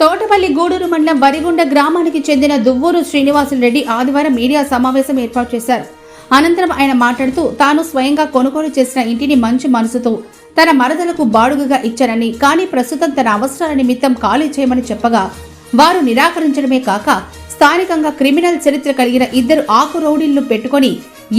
తోటపల్లి గూడూరు మండలం వరిగుండ గ్రామానికి చెందిన దువ్వూరు శ్రీనివాసులు రెడ్డి ఆదివారం మీడియా సమావేశం ఏర్పాటు చేశారు. అనంతరం ఆయన మాట్లాడుతూ తాను స్వయంగా కొనుగోలు చేసిన ఇంటిని మంచి మనసుతో తన మరదలకు బాడుగగా ఇచ్చారని కానీ ప్రస్తుతం తన అవసరాల నిమిత్తం ఖాళీ చేయమని చెప్పగా వారు నిరాకరించడమే కాక స్థానికంగా క్రిమినల్ చరిత్ర కలిగిన ఇద్దరు ఆకు రౌడీలను పెట్టుకొని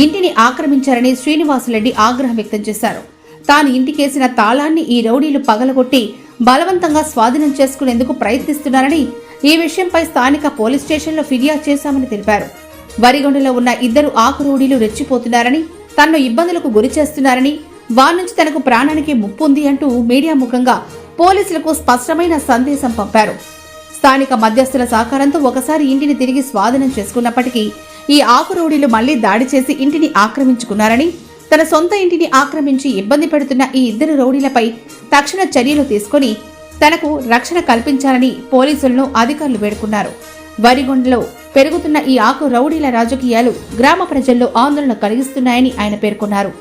ఇంటిని ఆక్రమించారని శ్రీనివాసులరెడ్డి ఆగ్రహం వ్యక్తం చేశారు. తాను ఇంటికేసిన తాళాన్ని ఈ రౌడీలు పగలగొట్టి బలవంతంగా స్వాధీనం చేసుకునేందుకు ప్రయత్నిస్తున్నారని ఈ విషయంపై స్థానిక పోలీస్ స్టేషన్లో ఫిర్యాదు చేశామని తెలిపారు. వరిగొండలో ఉన్న ఇద్దరు ఆకు రౌడీలు రెచ్చిపోతున్నారని తన్ను ఇబ్బందులకు గురి చేస్తున్నారని వారి నుంచి తనకు ప్రాణానికి ముప్పు ఉంది అంటూ మీడియా ముఖంగా పోలీసులకు స్పష్టమైన సందేశం పంపారు. స్థానిక మధ్యస్థుల సహకారంతో ఒకసారి ఇంటిని తిరిగి స్వాధీనం చేసుకున్నప్పటికీ ఈ ఆకురౌడీలు మళ్ళీ దాడి చేసి ఇంటిని ఆక్రమించుకున్నారని తన సొంత ఇంటిని ఆక్రమించి ఇబ్బంది పెడుతున్న ఈ ఇద్దరు రౌడీలపై తక్షణ చర్యలు తీసుకొని తనకు రక్షణ కల్పించాలని పోలీసులను అధికారులు వేడుకున్నారు. వరిగొండలో పెరుగుతున్న ఈ ఆకు రౌడీల రాజకీయాలు గ్రామ ప్రజల్లో ఆందోళన కలిగిస్తున్నాయని ఆయన పేర్కొన్నారు.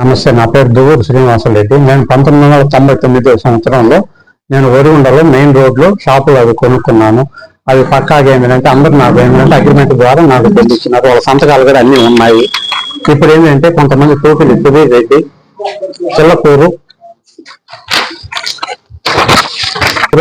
నమస్తే నా పేరు దువ్వూరు శ్రీనివాసరెడ్డి నేను పంతొమ్మిది వందల తొంభై తొమ్మిదో సంవత్సరంలో నేను వరిగుండలో మెయిన్ రోడ్లో షాపులు అవి కొనుక్కున్నాను. అవి పక్కాగా ఏంటంటే అందరు నాకు ఏంటంటే అగ్రిమెంట్ ద్వారా నాకు తెలిసినారు వాళ్ళ సంతకాలు కూడా అన్నీ ఉన్నాయి. ఇప్పుడు ఏంటంటే కొంతమంది టోపీలు సుధీర్ రెడ్డి చిల్లకూరు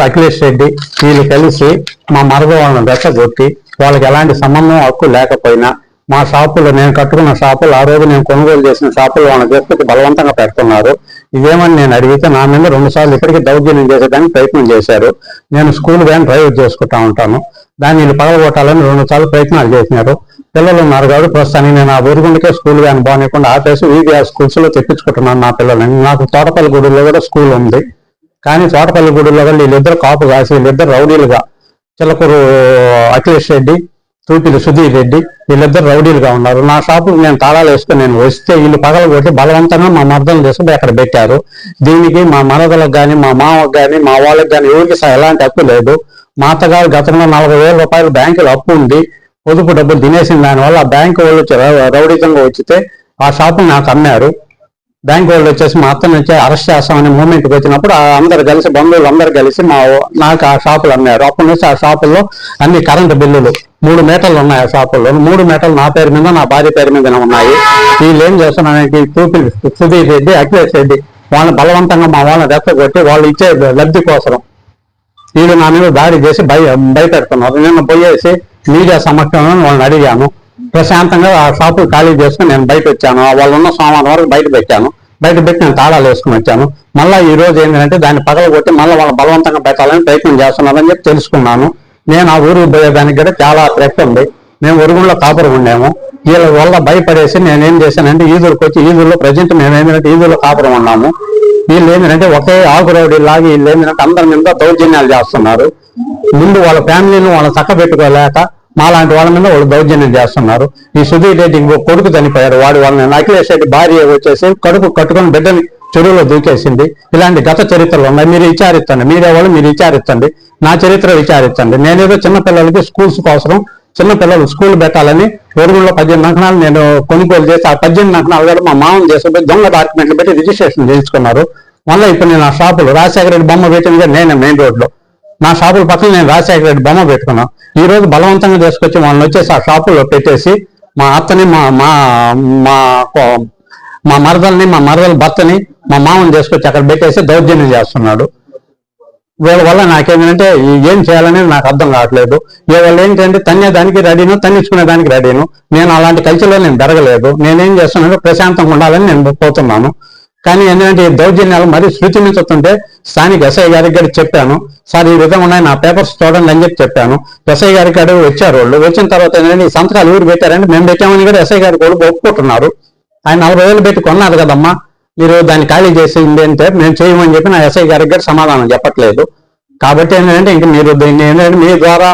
అఖిలేష్ రెడ్డి వీళ్ళు కలిసి మా మరద వాళ్ళని రెచ్చగొట్టి వాళ్ళకి ఎలాంటి సంబంధం హక్కు లేకపోయినా మా షాపులో నేను కట్టుకున్న షాపులు ఆ రోజు నేను కొనుగోలు చేసిన షాపులు వాళ్ళని తీసుకొచ్చి బలవంతంగా పెడుతున్నారు. ఇదేమని నేను అడిగితే నా మీద రెండు సార్లు ఇక్కడికి దౌర్జన్యం చేసేదానికి ప్రయత్నం చేశారు. నేను స్కూల్ వ్యాన్ డ్రైవ్ చేసుకుంటా ఉంటాను. దాన్ని వీళ్ళు పగలగొట్టాలని రెండు సార్లు ప్రయత్నాలు చేసినారు. పిల్లలు ఉన్నారు కాబట్టి ప్రస్తుతానికి నేను ఆ ఊరుగుండకే స్కూల్ కానీ బాగానేకుండా ఆపేసి వీవీఆర్ స్కూల్స్లో తెప్పించుకుంటున్నాను నా పిల్లల్ని. నాకు తోటపల్లి గుడిలో కూడా స్కూల్ ఉంది. కానీ తోటపల్లి గుడిలో కూడా వీళ్ళిద్దరు కాపు కాసి వీళ్ళిద్దరు రౌడీలుగా చిలకూరు అఖిలేష్ రెడ్డి తూపిలి సుధీర్ రెడ్డి వీళ్ళిద్దరు రౌడీలుగా ఉన్నారు. నా షాపు నేను తాళాలు వేసుకుని నేను వస్తే వీళ్ళు పగల కొట్టి బలవంతంగా మా మర్దలు తీసుకుని అక్కడ పెట్టారు. దీనికి మా మనదలకు కానీ మా మామకు కానీ మా వాళ్ళకి కానీ ఎవరికి స- ఎలాంటి హక్కు లేదు. మా అత్తగారు గతంలో నలభై వేల రూపాయలు బ్యాంకులో అప్పు ఉంది. పొదుపు డబ్బులు తినేసిన దానివల్ల ఆ బ్యాంకు వాళ్ళు వచ్చి రౌ- వచ్చితే ఆ షాపు నాకు అమ్మారు. బ్యాంక్ వాళ్ళు వచ్చేసి మా అత్తని వచ్చి అరెస్ట్ చేస్తామని మూమెంట్కి వచ్చినప్పుడు ఆ అందరు కలిసి బంధువులు అందరు కలిసి మా నాకు ఆ షాపులు అమ్మారు. అప్పటి నుంచి ఆ షాపుల్లో అన్ని కరెంటు బిల్లులు మూడు మీటర్లు ఉన్నాయి ఆ షాపుల్లో. మూడు మీటర్లు నా పేరు మీద నా భార్య పేరు మీద ఉన్నాయి. వీళ్ళు ఏం చేస్తున్నారంటే తూపి సుధీర్ రెడ్డి అఖిలేష్ రెడ్డి వాళ్ళని బలవంతంగా మా వాళ్ళని రెచ్చగొట్టి వాళ్ళు ఇచ్చే లబ్ధి కోసం వీళ్ళు నా మీద దాడి చేసి భయ భయపెడుతున్నారు. నిన్న పోయేసి మీడియా సమక్షంలో వాళ్ళని అడిగాను. ప్రశాంతంగా ఆ షాపు ఖాళీ చేసుకుని నేను బయట వచ్చాను. వాళ్ళు ఉన్న సోమవారం వరకు బయట పెట్టాను. బయట పెట్టి నేను తాళాలు వేసుకుని వచ్చాను. మళ్ళీ ఈ రోజు ఏంటంటే దాన్ని పగలగొట్టి మళ్ళీ వాళ్ళ బలవంతంగా పెట్టాలని ప్రయత్నం చేస్తున్నారని చెప్పి తెలుసుకున్నాను. నేను ఆ ఊరికి పోయేదానికి కూడా చాలా థ్రెట్ ఉంది. మేము ఉరుగుంలో కాపురం ఉండేము. వీళ్ళ వల్ల భయపడేసి నేనేం చేశానంటే ఈదులకు వచ్చి ఈదుల్లో ప్రజెంట్ మేము ఏంటంటే ఈదుల్లో కాపురం ఉన్నాము. వీళ్ళు ఏంటంటే ఒకే ఆకురౌడి లాగి వీళ్ళు ఏంటంటే అందరి మీద దౌర్జన్యాలు చేస్తున్నారు. ముందు వాళ్ళ ఫ్యామిలీని వాళ్ళని చక్క పెట్టుకోలేక మాలాంటి వాళ్ళ మీద వాళ్ళు దౌర్జన్యం చేస్తున్నారు. ఈ సుధీర్ రెడ్డి కొడుకు చనిపోయారు వాడు వాళ్ళని అఖిలేష్ రెడ్డి భార్య వచ్చేసి కడుపు కట్టుకొని బిడ్డని చెరువులో దూకేసింది. ఇలాంటి గత చరిత్రలు ఉన్నాయి. మీరు విచారిస్తండి మీరే వాళ్ళు మీరు విచారిస్తండి నా చరిత్ర విచారిస్తండి నేనేదో చిన్నపిల్లలకి స్కూల్స్ కోసం చిన్న పిల్లలు స్కూల్ పెట్టాలని ఒరుగుల్లో పద్దెనిమిది నకనాలు నేను కొనుగోలు చేసి ఆ పద్దెనిమిది నకనాలు కూడా మా మామూలు చేసుకుని దొంగ డాక్యుమెంట్లు పెట్టి రిజిస్ట్రేషన్ చేయించుకున్నారు. మళ్ళీ ఇప్పుడు నేను ఆ షాపులు రాజశేఖర రెడ్డి బొమ్మ పెట్టింది నేను నేనే మెయిన్ రోడ్లో. నా షాపుల పక్కన నేను రాజశేఖర రెడ్డి బొమ్మ పెట్టుకున్నాను ఈ రోజు బలవంతంగా తీసుకొచ్చి వాళ్ళని వచ్చేసి ఆ షాపులో పెట్టేసి మా అత్తని మా మా మా మా మరదల్ని మా మరదల భర్తని మా మామని తీసుకొచ్చి అక్కడ పెట్టేసి దౌర్జన్యం చేస్తున్నాడు. వీళ్ళ వల్ల నాకేంటంటే ఏం చేయాలనేది నాకు అర్థం కావట్లేదు. వీళ్ళ ఏంటంటే తన్నేదానికి రెడీను తన్నించుకునే దానికి రెడీను. నేను అలాంటి కల్చర్లో నేను పెరగలేదు. నేనేం చేస్తున్నాను ప్రశాంతంగా ఉండాలని నేను పోతున్నాను కానీ ఏంటంటే ఈ దౌర్జన్యాలు మరీ శృతిమించుతుంటే స్థానిక ఎస్ఐ గారికి కూడా చెప్పాను. సార్ ఈ విధంగా ఉన్నాయి నా పేపర్స్ చూడండి అని చెప్పి చెప్పాను. ఎస్ఐ గారికి అడుగు వచ్చారు వాళ్ళు. వచ్చిన తర్వాత ఏంటంటే ఈ సంతకాలు ఊరు పెట్టారంటే మేము పెట్టామని కూడా ఎస్ఐ గారికి కూడా ఒప్పుకుంటున్నారు. ఆయన నలభై వేలు పెట్టి కొన్నారు కదమ్మా. మీరు దాన్ని ఖాళీ చేసింది అంటే మేము చేయమని చెప్పి నా ఎస్ఐ గారికి కూడా సమాధానం చెప్పట్లేదు. కాబట్టి ఏంటంటే ఇంక మీరు దీన్ని ఏంటంటే మీ ద్వారా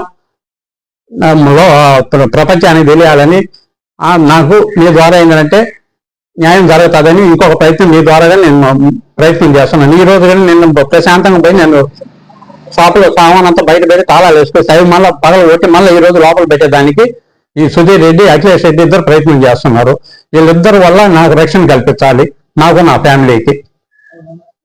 ప్ర- ప్రపంచానికి తెలియాలని నాకు మీ ద్వారా ఏంటంటే న్యాయం జరుగుతుందని ఇంకొక ప్రయత్నం మీ ద్వారా నేను ప్రయత్నం చేస్తున్నాను. ఈ రోజు కానీ నేను ప్రశాంతంగా పోయి నేను షాపులో సామాన్ అంతా బయట పెట్టి తాళాలు వేసుకొని అవి మళ్ళీ పగల కొట్టి మళ్ళీ ఈ రోజు లోపల పెట్టేదానికి ఈ సుధీర్ రెడ్డి అఖిలేష్ రెడ్డి ఇద్దరు ప్రయత్నం చేస్తున్నారు. వీళ్ళిద్దరు వల్ల నాకు రక్షణ కల్పించాలి. నాకు నా ఫ్యామిలీకి